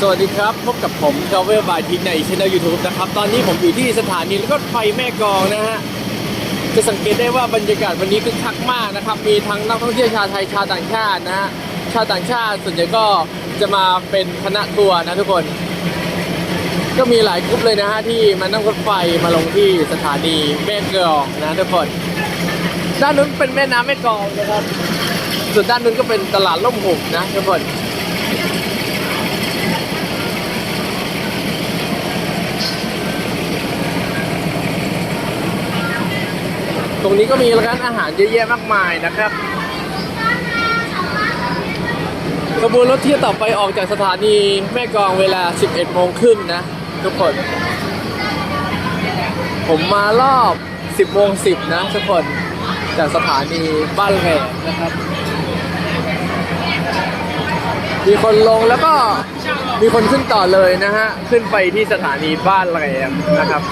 สวัสดีครับ พบกับผม t r a v e l by ทิศในช่อง YouTube นะครับ ตอนนี้ผมอยู่ที่สถานีรถไฟแม่กองนะฮะ จะสังเกตได้ว่าบรรยากาศวันนี้คึกคักมากนะครับ มีทั้งนักท่องเที่ยวชาวไทยชาวต่างชาตินะฮะ ชาวต่างชาติส่วนใหญ่ก็จะมาเป็นคณะทัวร์นะทุกคน ก็มีหลายกลุ่มเลยนะฮะที่มานั่งรถไฟมาลงที่สถานีแม่กองนะทุกคน ด้านนู้นเป็นแม่น้ำแม่กองนะครับ ส่วนด้านนู้นก็เป็นตลาดล่มหุบนะทุกคน ตรงนี้ก็มีร้านอาหารเยอะแยะมากมายนะครับขบวนรถที่ต่อไปออกจากสถานีแม่กองเวลา 11โมงครึ่งนะ ทุกคน ผมมารอบ 10โมง10 นะ ทุกคนจากสถานีบ้านแหวนนะครับ มีคนลงแล้วก็มีคนขึ้นต่อเลยนะฮะ ขึ้นไปที่สถานีบ้านแหลมนะครับ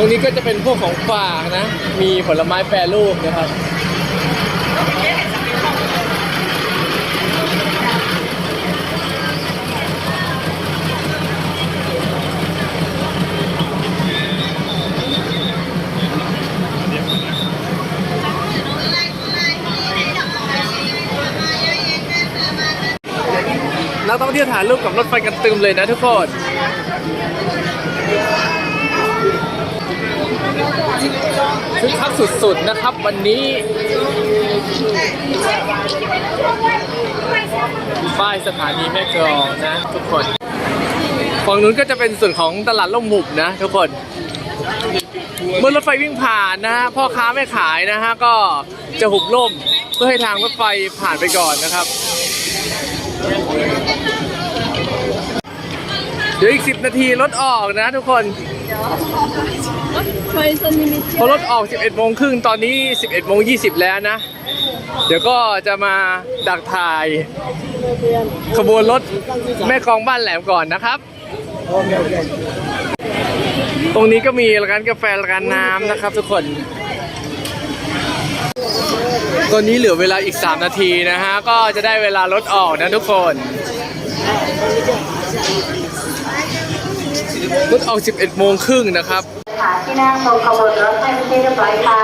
รงนี้ก็จะเป็นพวกของฝากนะ มีผลไม้แปรรูปนะครับ นักท่องเที่ยวถ่ายรูปกับรถไฟกันตึมเลยนะทุกคน คึกคักสุดๆนะครับวันนี้ป้ายสถานีแม่กลองนะทุกคนฝั่งนู้นก็จะเป็นส่วนของตลาดล่มหุบนะทุกคนเมื่อรถไฟวิ่งผ่านนะฮะพ่อค้าแม่ขายนะฮะก็จะหุบล่มเพื่อให้ทางรถไฟผ่านไปก่อนนะครับ เดี๋ยวอีก 10 นาทีรถออกนะทุกคน พอรถออก 11โมงครึ่งตอนนี้ 11โมง20 แล้วนะ เดี๋ยวก็จะมาดักถ่าย ขบวนรถแม่กองบ้านแหลมก่อนนะครับ ตรงนี้ก็มีร้านกาแฟร้านน้ำนะครับทุกคน ตอนนี้เหลือเวลาอีก 3 นาทีนะฮะ ก็จะได้เวลารถออกนะทุกคน รถออก 11 โมงครึ่งนะครับหาที่นั่งตรงขบวนรถให้เป็นที่เรียบร้อยค่ะ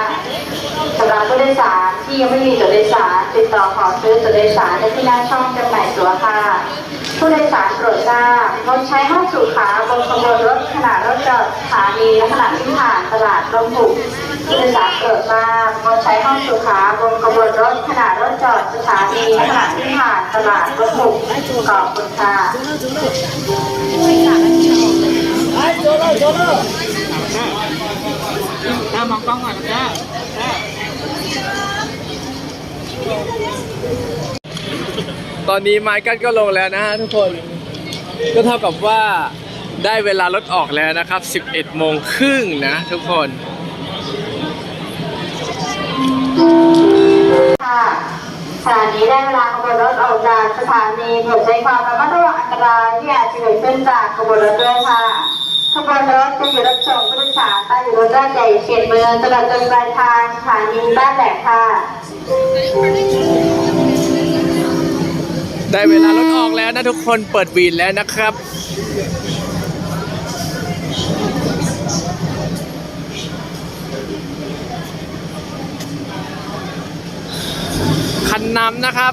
สำหรับผู้โดยสารที่ยังไม่มีตั๋วโดยสารติดต่อขอซื้อตั๋วโดยสารได้ที่หน้าช่องจำหน่ายตั๋วค่ะ ผู้โดยสารโปรดทราบงดใช้ห้องสูขาบนขบวนรถขณะรถจอดสถานีและขณะที่ผ่านตลาดร่มบุกผู้โดยสารโปรดทราบงดใช้ห้องสูขาบนขบวนรถขณะรถจอดสถานีและขณะที่ผ่านตลาดร่มบุกขอบคุณค่ะ ถ้ามองกล้องก่อนนะตอนนี้ไม้กั้นก็ลงแล้วนะฮะทุกคน ก็เท่ากับว่าได้เวลารถออกแล้วนะครับ 11โมงครึ่งนะทุกคนค่ะขณะนี้ได้เวลาขบวนรถออกจากสถานีโปรดใช้ความระมัดระวังอันตรายที่อาจจะเกิดขึ้นจากขบวนรถด้วยค่ะ ขบวนรถจะอยู่รับส่งผู้โดยสารใต้อยู่บนด้านใหญ่เขตเมืองตลอดจนปลายทางสถานีบ้านแหลมค่ะ ได้เวลารถออกแล้วนะทุกคนเปิดวีนแล้วนะครับ คันนำนะครับ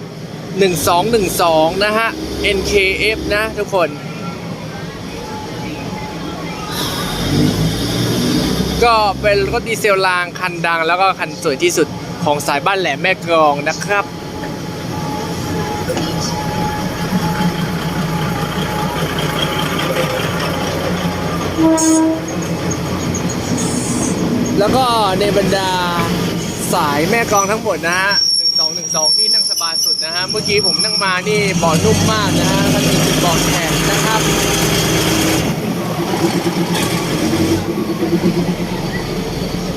1212 นะฮะ NKF นะทุกคน ก็เป็นรถดีเซลรางคันดัง แล้วก็คันสวยที่สุดของสายบ้านแหลมแม่กลองนะครับแล้วก็ในบรรดาสายแม่กองทั้งหมดนะฮะ1212นี่นั่งสบายสุดนะฮะ เมื่อกี้ผมนั่งมานี่เบาะนุ่มมากนะฮะมันเป็นเบาะแข็งนะครับ フフフフ。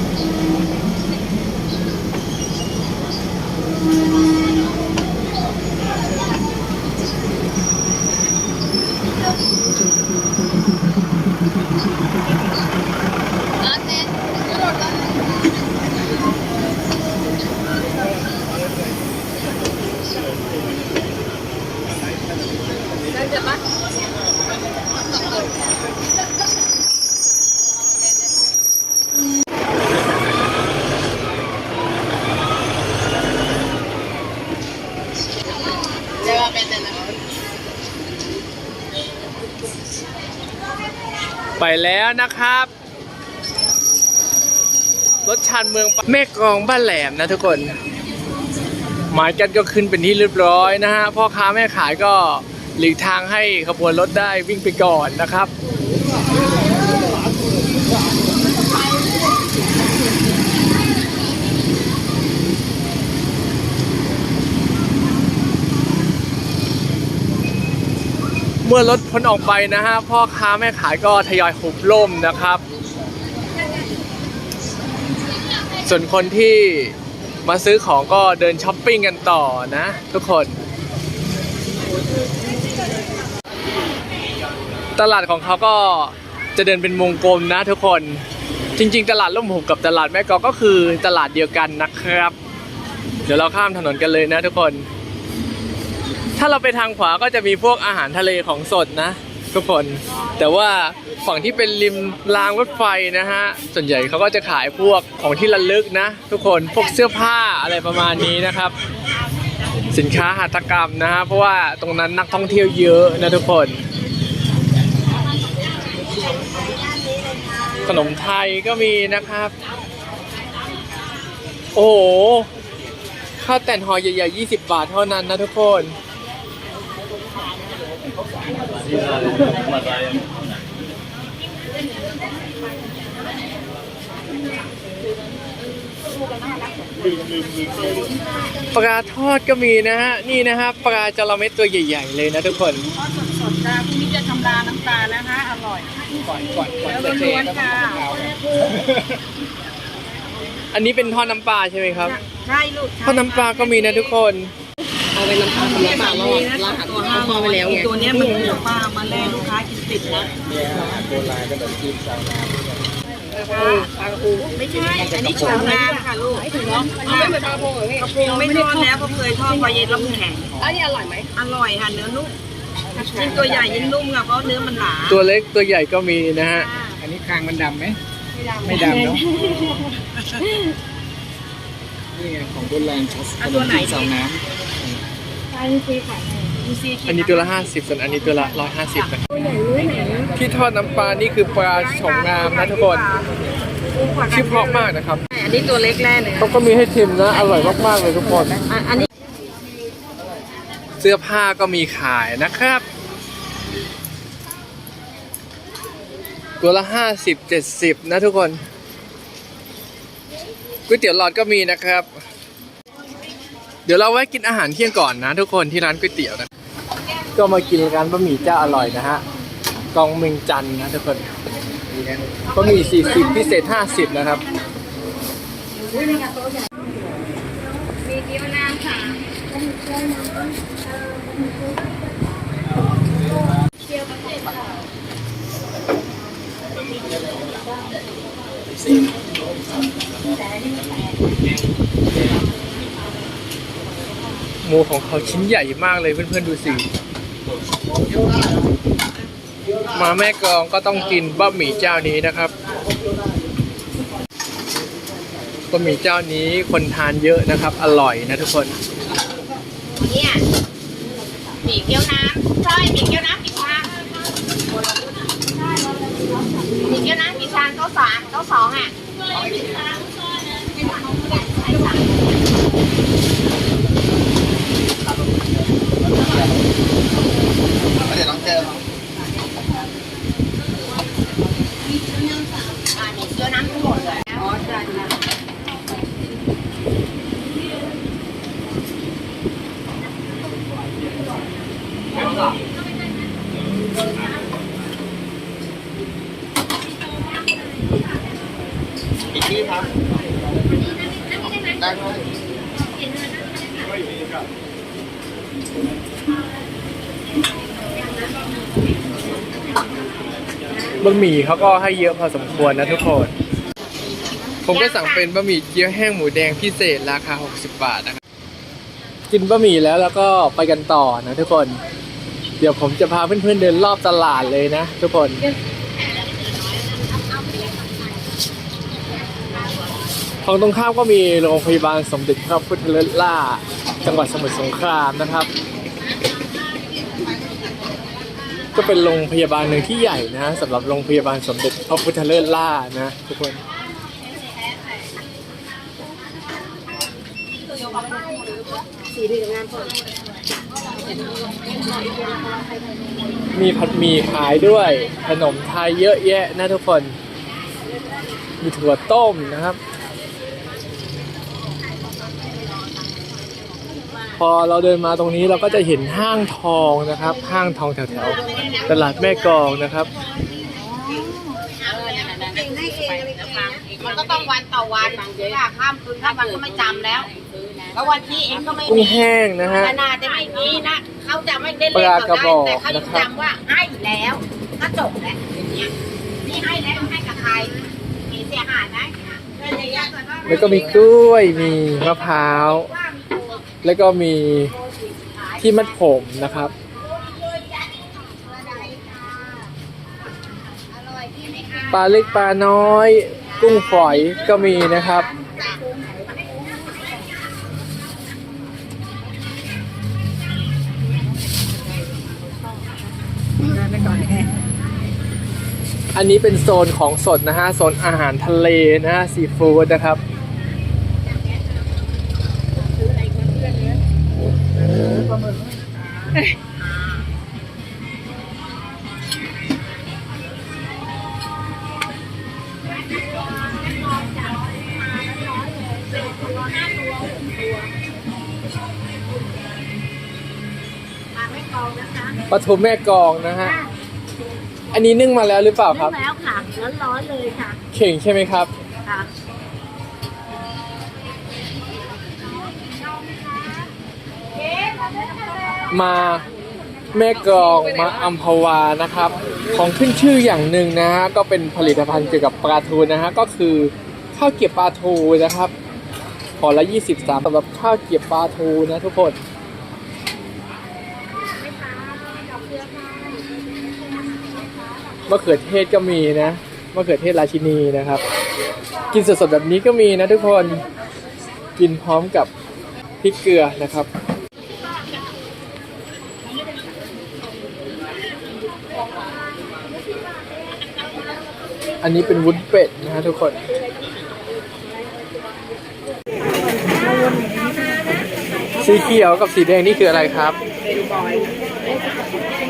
ไปแล้วนะครับ รถชานเมืองแม่กองบ้านแหลมนะทุกคน หมายกันก็ขึ้นเป็นที่เรียบร้อยนะฮะพ่อค้าแม่ขายก็หลีกทางให้ขบวนรถได้วิ่งไปก่อนนะครับ เมื่อรถพ้นออกไปนะฮะพ่อค้าแม่ขายก็ทยอยหุบล่มนะครับ ส่วนคนที่มาซื้อของก็เดินช้อปปิ้งกันต่อนะ ทุกคน ตลาดของเขาก็จะเดินเป็นวงกลมนะทุกคนจริง ๆ ตลาดล่มหุบกับตลาดแม่กอก็คือตลาดเดียวกันนะครับ เดี๋ยวเราข้ามถนนกันเลยนะทุกคนาเราไปทางขวาก็จะมีพวกอาหารทะเลของสดนะทุกคน แต่ว่าฝั่งที่เป็นริมรางรถไฟนะฮะ ส่วนใหญ่เขาก็จะขายพวกของที่ระลึกนะ ทุกคน พวกเสื้อผ้าอะไรประมาณนี้นะครับ สินค้าหัตถกรรมนะฮะ เพราะว่าตรงนั้นนักท่องเที่ยวเยอะนะทุกคน ขนมไทยก็มีนะครับ โอ้โหข้าวแต่นห่อใหญ่ๆ20 บาทเท่านั้นนะทุกคน ปลาทอดก็มีนะฮะ นี่นะฮะปลาจระเม็ดตัวใหญ่ ๆ เลยนะทุกคนทอดสดๆจ้าพรุ่งนี้จะทำลาน้ำปลานะคะ อร่อยก่อนก่อนก่อนแล้วล้วนๆค่ะอันนี้เป็นทอดน้ำปลาใช่ไหมครับ ใช่ลูกทอดน้ำปลาก็มีนะทุกคน เอาไปน้ำปลาน้ำปลาเราลาดตัวห้าร้อยแล้วตัวเนี้ยมันหัวปลามาแล่ลูกค้ากินติดนะไม่ใช่ อันนี้ชมน้ำค่ะลูกไม่ถึงเนาะไม่เป็นปลาโพงเหรอกระพงไม่ทอดแล้วเพราะเคยทอดปลาเย็นแล้วมันแข็งอันนี้อร่อยไหมอร่อยค่ะเนื้อนุ่มยิ่งตัวใหญ่ยิ่งนุ่มค่ะเพราะเนื้อมันหนาตัวเล็กตัวใหญ่ก็มีนะฮะอันนี้คางมันดำไหมไม่ดำเนาะนี่ไงของโบราณเขาขเอานตัวมไหนจีนดีสาวน้ดูซีอันนี้ตัวละ50ส่วนอันนี้ตัวละ150นะที่ทอดน้ำปลานี่คือปลาฉองงามนะทุกคนชื่อเพราะมากนะครับ อันนี้ตัวเล็กแร่เลยเขาก็มีให้ชิมนะ อร่อยมากๆเลยทุกคนอันนี้เสื้อผ้าก็มีขายนะครับ ตัวละ50 70 นะทุกคนก๋วยเตี๋ยวหลอดก็มีนะครับ เดี๋ยวเราไว้กินอาหารเที่ยงก่อนนะ ทุกคนที่ร้านก๋วยเตี๋ยวนะ ก็มากินร้านบะหมี่เจ้าอร่อยนะฮะกองเมงจันนะทุกคนบะหมี่40พิเศษ50นะครับ หมูของเขาชิ้นใหญ่มากเลยเพื่อนๆดูสิ มาแม่กลองก็ต้องกินบะหมี่เจ้านี้นะครับบะหมี่เจ้านี้คนทานเยอะนะครับ อร่อยนะทุกคนเนี่ยหมี่เกี๊ยวน้ำใช่หมี่เกี๊ยวน้ำกี่ชามหมี่เกี๊ยวน้ำกี่ชามโต๊ะสามโต๊ะสองอะำเดี๋ยวน้องเจอ อ่าหมี่เกี๊ยวน้ำทั้งหมดเลยอ๋อใช่ใช่ อีกที่ครับได้ครับ บะห มี่เขาก็ให้เยอะพอสมควรนะทุกคน ผมก็สั่งเป็นบะหมี่เกี๊ยวแห้งหมูแดงพิเศษราคา 60 บาทนะครับกินบะหมี่แล้วแล้วก็ไปกันต่อนะทุกคน เดี๋ยวผมจะพาเพื่อนๆเดินรอบตลาดเลยนะทุกคนฝั่งตรงข้ามก็มีโรงพยาบาลสมเด็จพระพุทธเลิศล่า จังหวัดสมุทรสงครามนะครับ ก็เป็นโรงพยาบาลหนึ่งที่ใหญ่นะสำหรับโรงพยาบาลสมเด็จพระพุทธเลิศล่านะทุกคนมีผัดหมี่ขายด้วย ขนมไทยเยอะแยะนะทุกคน มีถั่วต้มนะครับ พอเราเดินมาตรงนี้เราก็จะเห็นห้างทองนะครับ ห้างทองแถวๆตลาดแม่กลองนะครับมันก็ต้องวันต่อวันถ้าข้ามคืนข้ามวันก็ไม่จำแล้วแล้ววันที่เองก็ไม่กุ้งมีแห้งนะฮะขนาดจะไม่มีนะเขาจะไม่ได้ปเล่นลากระเขาบได้อกแต่เขาจะนะครับจำว่าให้แล้วก็จบแล้วอย่างเงี้ยนี่ให้แล้วให้กับใครมีเสียหายไหมเรื่องอย่างเงี้ยแล้วก็มีกล้วยมีมะพร้าวว่ามีตัว แล้วก็มีที่มัดผมนะครับ ปลาเล็กปลาน้อย กุ้งฝอยก็มีนะครับ อันนี้เป็นโซนของสดนะฮะ โซนอาหารทะเลนะฮะซีฟู้ดนะครับ ปลาทูแม่กลองนะฮะ อันนี้นึ่งมาแล้วหรือเปล่าครับ แล้วค่ะร้อนๆเลยค่ะ เข่งใช่ไหมครับ ค่ะ มาแม่กลองมาอัมพวานะครับ ของขึ้นชื่ออย่างหนึ่งนะฮะก็เป็นผลิตภัณฑ์เกี่ยวกับปลาทูนะฮะก็คือข้าวเกี๊ยวปลาทูนะครับห่อละ20สามสำหรับข้าวเกี๊ยวปลาทูนะทุกคนมะเขือเทศก็มีนะมะเขือเทศราชินีนะครับ กินสดๆแบบนี้ก็มีนะทุกคนกินพร้อมกับพริกเกลือนะครับ อันนี้เป็นวุ้นเป็ดนะฮะทุกคนสีเขียวกับสีแดงนี่คืออะไรครับ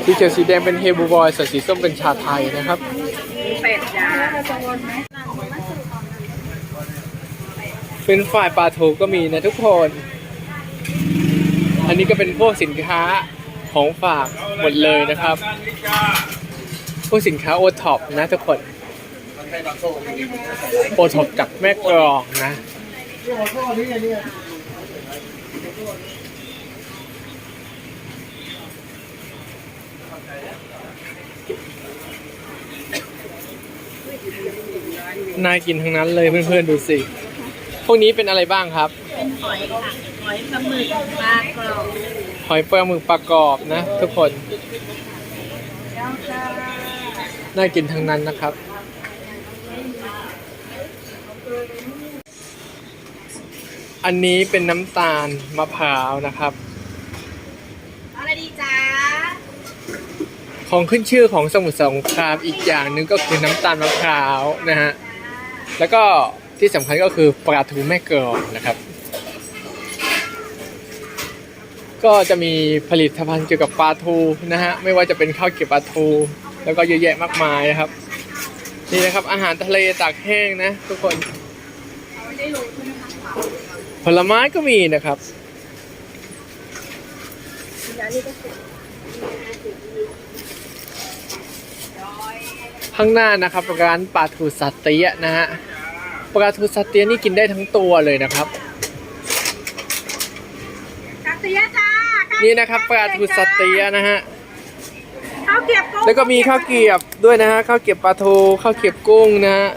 สีเขียวสีแดงเป็นเฮบูบอยส่วนสีส้มเป็นชาไทยนะครับเป็ดจ้าเป็นฝ่ายปลาทูก็มีนะทุกคน อันนี้ก็เป็นพวกสินค้าของฝากหมดเลยนะครับ พวกสินค้าโอท็อปนะทุกคน โอท็อปจากแม่กรองนะน่ากินทั้งนั้นเลยเพื่อนๆดูสิ พวกนี้เป็นอะไรบ้างครับ เป็นหอยค่ะ หอยปลาหมึกปลากรอบ หอยปลาหมึกปลากรอบนะ ทุกคน น่ากินทั้งนั้นนะครับ อันนี้เป็นน้ำตาลมะพร้าวนะครับ อะไรดีจ้าของขึ้นชื่อของสมุทรสงครามอีกอย่างหนึ่งก็คือน้ำตาลมะพร้าวนะฮะ แล้วก็ที่สำคัญก็คือปลาทูแม่กลองนะครับ ก็จะมีผลิตภัณฑ์เกี่ยวกับปลาทูนะฮะ ไม่ว่าจะเป็นข้าวเกรี๊ยวปลาทู แล้วก็เยอะแยะมากมายนะครับ นี่นะครับอาหารทะเลตากแห้งนะทุกคน ผลไม้ก็มีนะครับข้างหน้านะครับร้านปลาทูสัตเตียะนะฮะปลาทูสัตเตียะนี่กินได้ทั้งตัวเลยนะครับกาเตียจ้านี่นะครับปลาทูสัตเตียะนะฮะข้าวเกรียบกุ้งแล้วก็มีข้าวเกรียบด้วยนะฮะข้าวเกรียบปลาทูข้าวเกรียบกุ้งนะฮะ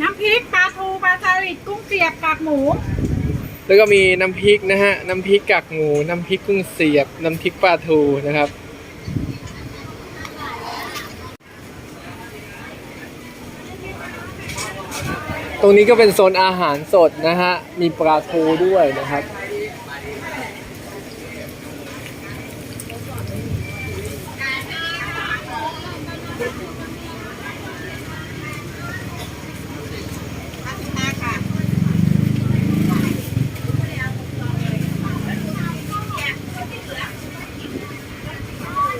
น้ำพริกปลาทูปลาสลิดกุ้งเสียบกากหมู แล้วก็มีน้ำพริกนะฮะ น้ำพริกกากหมู น้ำพริกกุ้งเสียบ น้ำพริกปลาทูนะครับ ตรงนี้ก็เป็นโซนอาหารสดนะฮะ มีปลาทูด้วยนะครับ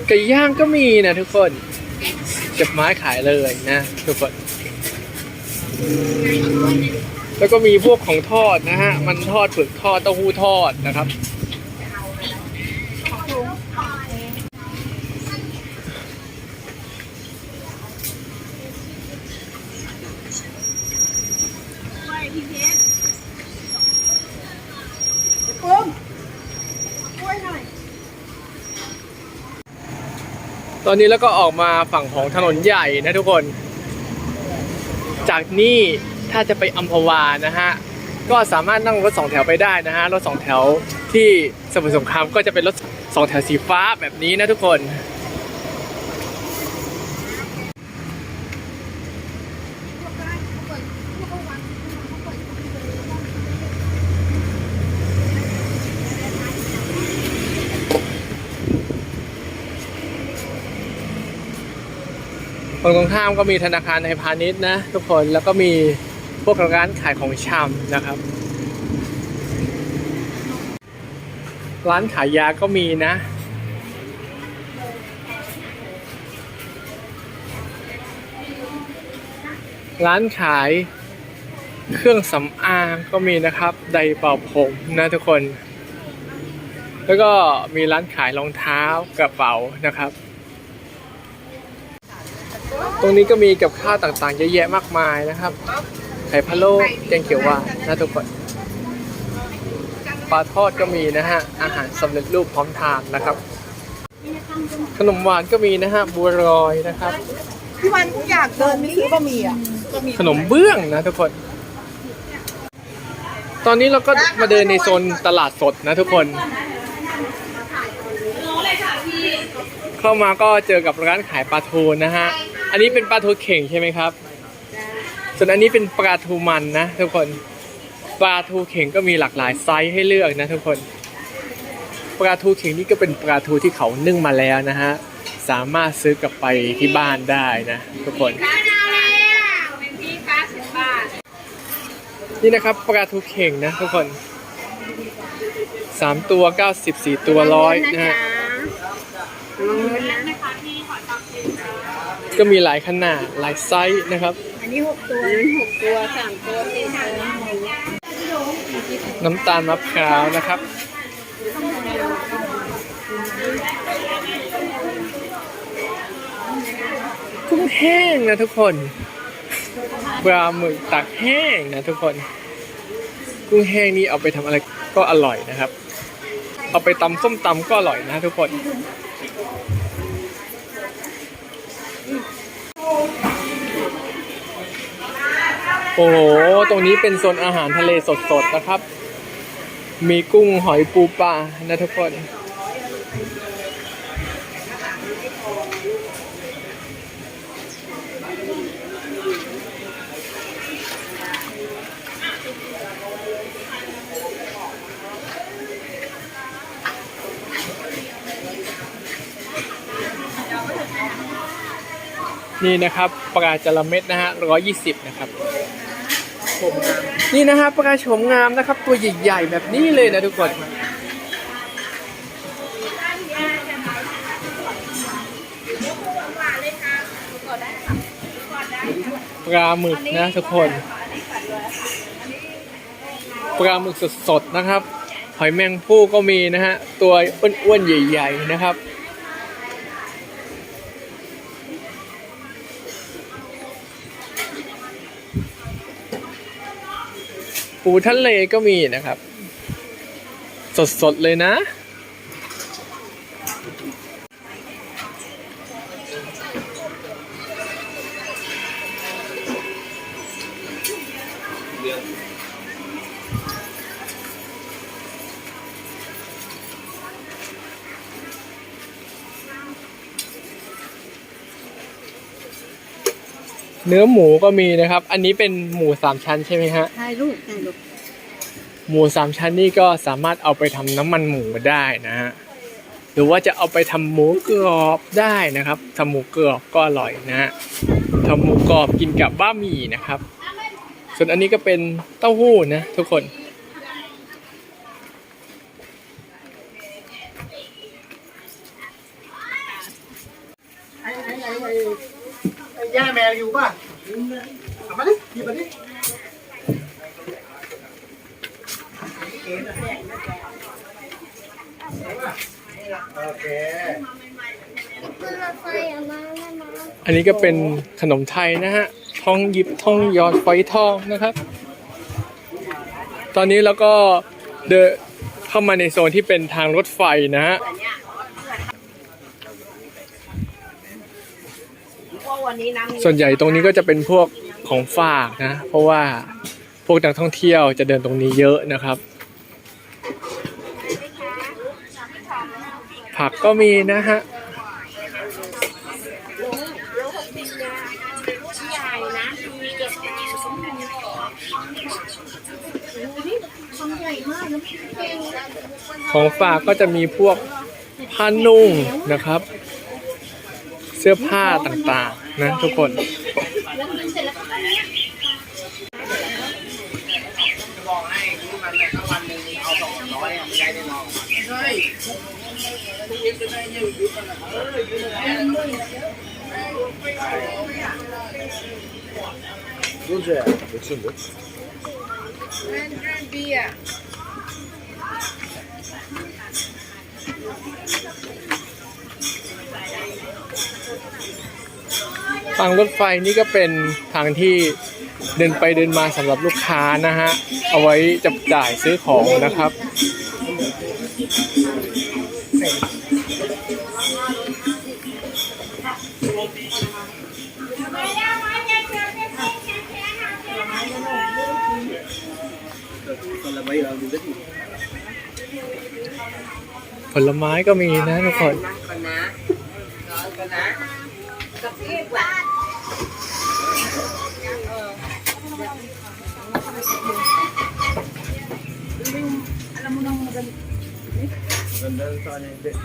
ก ไก่ย่างก็มีนะทุกคนเก็บไม้ขายเลยนะทุกคน แล้วก็มีพวกของทอดนะฮะ มันทอดเผือกทอดเต้าหู้ทอดนะครับ อนนี้แล้วก็ออกมาฝั่งของถนนใหญ่นะทุกคน จากนี่ถ้าจะไปอัมพวานะฮะก็สามารถนั่งรถสองแถวไปได้นะฮะรถสองแถวที่สมุทรสงครามก็จะเป็นรถสองแถวสีฟ้าแบบนี้นะทุกคน งตรงข้ามก็มีธนาคารในพาณิชย์นะ ทุกคนแล้วก็มีพวกร้านขายของชำนะครับ ร้านขายยาก็มีนะ ร้านขายเครื่องสำอางก็มีนะครับไดเป่าผมนะทุกคน แล้วก็มีร้านขายรองเท้ากระเป๋านะครับ ตรงนี้ก็มีกับข้าวต่างๆเยอะแยะมากมายนะครับ ไข่พะโล้แกงเขียวหวานนะทุกคนปลาทอดก็มีนะฮะ อาหารสำเร็จรูปพร้อมทานนะครับ ขนมหวานก็มีนะฮะ บัวรอยนะครับ พี่วันอยากเดินไม่ซื้อบะหมี่อะขนมเบื้องนะทุกคน ตอนนี้เราก็มาเดินในโซนตลาดสดนะทุกคน เข้ามาก็เจอกับร้านขายปลาทูนะฮะ อันนี้เป็นปลาทูเข่งใช่ไหมครับ ส่วนอันนี้เป็นปลาทูมันนะทุกคน ปลาทูเข่งก็มีหลากหลายไซส์ให้เลือกนะทุกคน ปลาทูเข่งนี่ก็เป็นปลาทูที่เขานึ่งมาแล้วนะฮะ สามารถซื้อกลับไปที่บ้านได้นะทุกคน นี่นะครับปลาทูเข่งนะทุกคนสามตัวเก้าสิบสี่ตัวร้อยนะฮะลงเงินนะคะ ก็มีหลายขนาดหลายไซส์นะครับ อันนี้หกตัวนั้นหกตัวสามตัวสี่ตัวน้ำตาลมะพร้าวนะครับ กุ้งแห้งนะทุกคนปลาหมึกตักแห้งนะทุกคน กุ้งแห้งนี่เอาไปทำอะไรก็อร่อยนะครับ เอาไปตำส้มตำก็อร่อยนะทุกคน โอ้โห ตรงนี้เป็นโซนอาหารทะเลสดๆนะครับ มีกุ้งหอยปูปลานะทุกคนนี่นะครับปลาจระเม็ดนะฮะร้อยี่สิบนะครับ นี่นะฮะปลาโฉมงามนะครับ ตัวใหญ่ๆแบบนี้เลยนะทุกคนปลาหมึกนะทุกคนปลาหมึกสดๆนะครับ หอยแมงผู้ก็มีนะฮะ ตัวอ้วนๆใหญ่ ๆ นะครับ ปูทะเลก็มีนะครับ สดๆเลยนะ เนื้อหมูก็มีนะครับ อันนี้เป็นหมูสามชั้นใช่ไหมฮะ ใช่ลูกใช่ลูกหมูสามชั้นนี่ก็สามารถเอาไปทำน้ำมันหมูได้นะฮะ หรือว่าจะเอาไปทำหมูกรอบได้นะครับทำหมูกรอบก็อร่อยนะฮะทำหมูกรอบกินกับบะหมี่นะครับ ส่วนอันนี้ก็เป็นเต้าหู้นะทุกคนไงไอ้ไอ้ ย่าแมวอยู่ป่ะเอามาดิหยิบมาดิโอเคอันนี้ก็เป็นขนมไทยนะฮะทองหยิบทองหยอดฝอยทองนะครับ ตอนนี้เราก็เดินเข้ามาในโซนที่เป็นทางรถไฟนะฮะ ว่าวันนี้น้ำ ส่วนใหญ่ตรงนี้ก็จะเป็นพวกของฝากนะ เพราะว่าพวกนักท่องเที่ยวจะเดินตรงนี้เยอะนะครับ ผักก็มีนะฮะของฝากก็จะมีพวกผ้านุ่งนะครับ เสื้อผ้าต่างๆ นะทุกคนดูเจ้าดูสิดู100 beer 100 ทางรถไฟนี่ก็เป็นทางที่เดินไปเดินมาสำหรับลูกค้านะฮะ เอาไว้จับจ่ายซื้อของนะครับ ผลไม้ก็มีนะทุกคน เดินตอนนี้เด็ก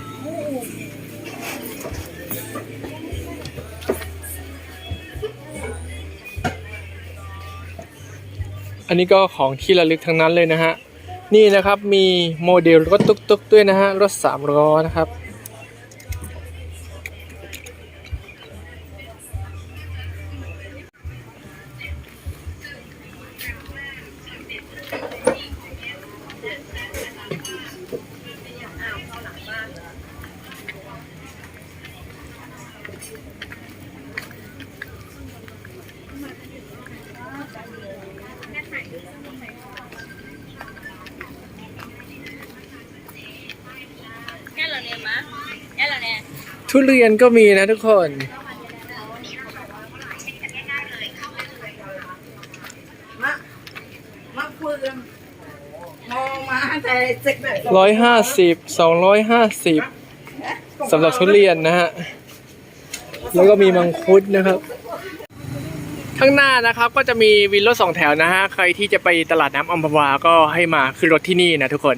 อันนี้ก็ของที่ระลึกทั้งนั้นเลยนะฮะ นี่นะครับมีโมเดลรถตุ๊กๆด้วยนะฮะ รถสามล้อนะครับ ทุเรียนก็มีนะทุกคนมามาคุยกันมองมาแต่เซ็กแบบร้อยห้าสิบสองร้อยห้าสิบสำหรับทุเรียนนะฮะ แล้วก็มีมังคุดนะครับ ข้างหน้านะครับก็จะมีวินรถสองแถวนะฮะ ใครที่จะไปตลาดน้ำอัมพวาก็ให้มาขึ้นรถที่นี่นะทุกคน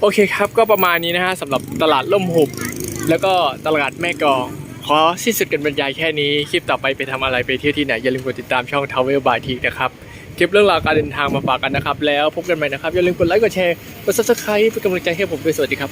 โอเคครับก็ประมาณนี้นะฮะสำหรับตลาดล่มหุบ แล้วก็ตลาดแม่กอง ขอสิ้นสุดกันบรรยายแค่นี้ คลิปต่อไปไปทำอะไรไปเที่ยวที่ไหน อย่าลืมกดติดตามช่อง Travel by T นะครับคลิปเรื่องราวการเดินทางมาฝากกันนะครับ แล้วพบกันใหม่นะครับ อย่าลืมกดไลค์กดแชร์กด subscribe เป็นกำลังใจให้ผมด้วยสวัสดีครับ